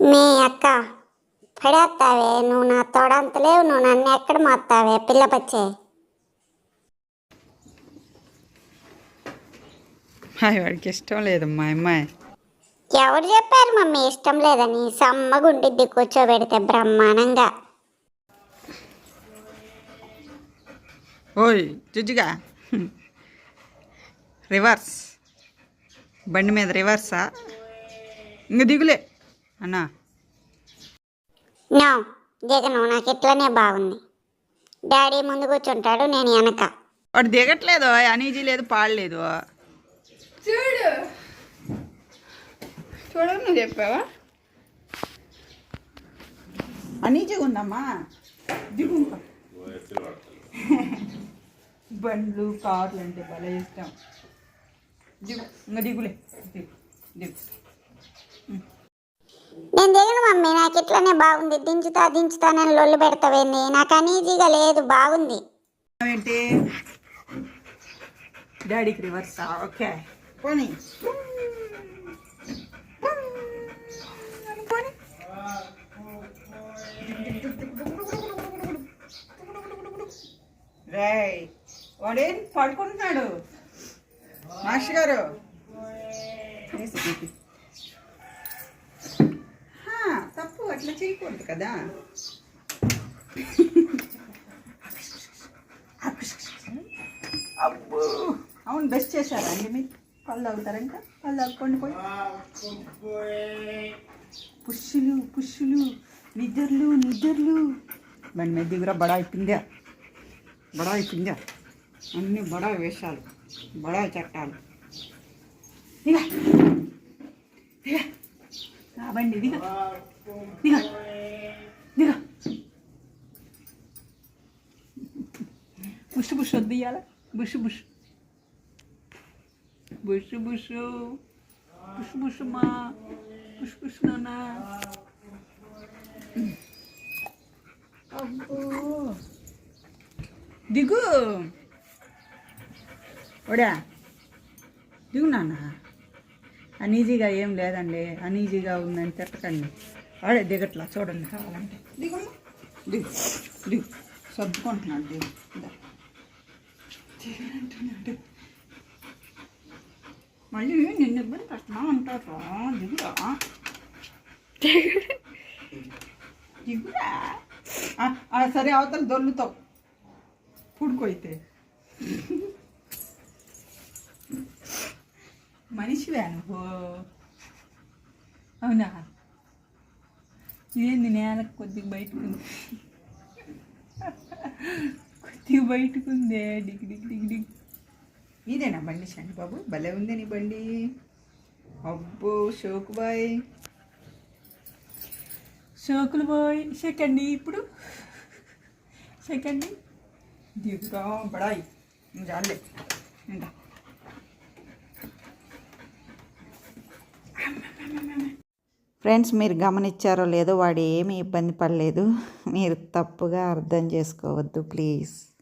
మీ అక్క పడేస్తావే నువ్వు నా తోడంతలేవు నువ్వు నన్ను ఎక్కడ మోస్తావే పిల్ల పచ్చే. వాడికి ఇష్టం లేదమ్మా అమ్మాయి ఎవరు చెప్పారు మమ్మీ ఇష్టం లేదని? సమ్మగుండిద్ది కూర్చోబెడితే బ్రహ్మాండంగా. ఓయ్ జుజ్జుగా. రివర్స్. బండి మీద రివర్సా? ఇంక దిగులే. అన్నా. నో దిగను నాకు ఇట్లనే బాగుంది. డాడీ ముందు కూర్చుంటాడు నేను వెనక. వాడు దిగట్లేదు అనీజీ లేదు పాడలేదు చూడు. చూడు నువ్వు చెప్పావా? అనీజీ ఉందమ్మా. దిగు. బండ్లు కార్లు అంటే భలే ఇష్టం. దిగు ఇంకా దిగులే. దిగు దిగు. నేను దిగను మమ్మీ నాకు ఇట్లనే బాగుంది. దించుతా దించుతా నేను లొల్లు పెడతావేంది నాకు అనీజీగా లేదు బాగుంది. ఏంటి డాడీకి రివర్స్ ఓకే. పోనీ. పోనీ వాడేం పడుకుంటున్నాడు? మాస్టర్ గారు. అట్లా చేయకూడదు కదా. అబ్బో. అవును బెస్ట్ చేశారా అండి మీరు? పళ్ళు అవుతారా ఇంకా పళ్ళు అవుకోండి పోయి. పుష్షులు పుష్షులు నిద్రలు నిద్రలు. బండి మీద దిగురా బడాయి పిందా బడాయి పిందా అన్ని బడాయి వేషాలు బడాయి చట్టాలు. దిగ దిగ నా బండి దిగ దిగ. దిగ. బుష్ బుష్ వద్దు ఇయ్యాల. బుష్ బుష్. బుష్ బుష్. బుష్ బుష్ మా. బుష్ బుష్ నాన్న. దిగు. ఒడా. దిగు నాన్న. అనీజీగా ఏం లేదండి. అనీజీగా ఉందని తిట్టకండి వాడే దిగట్లా చూడండి కావాలంటే. దిగు దిగు. దిగు. సర్దుకుంటున్నాడు. దిగు. మళ్ళీ నిన్ను ఇబ్బంది పెట్టనా అంటారా దిగురా దిగురా ఆ, సరే అవతల దొల్లుతావు పుడుకోయితే మనిషివే నువ్వు అవునా? ఇదేంది నేలకు కొద్దిగా బయటకుంది? కొద్దిగా బయటకుందే. డిగ్ డిగ్ డిగ్ డిగ్. ఇదేనా బండి శని బాబు? భలే ఉంది నీ బండి. అబ్బో షోకు బాయ్. షోకులు బాయ్. సెకండ్ ఇప్పుడు. సెకండ్ దిగురా బడాయి జాలే ఇంకా ఫ్రెండ్స్ మీరు గమనించారో లేదో వాడు ఏమీ ఇబ్బంది పడలేదు. మీరు తప్పుగా అర్థం చేసుకోవద్దు ప్లీజ్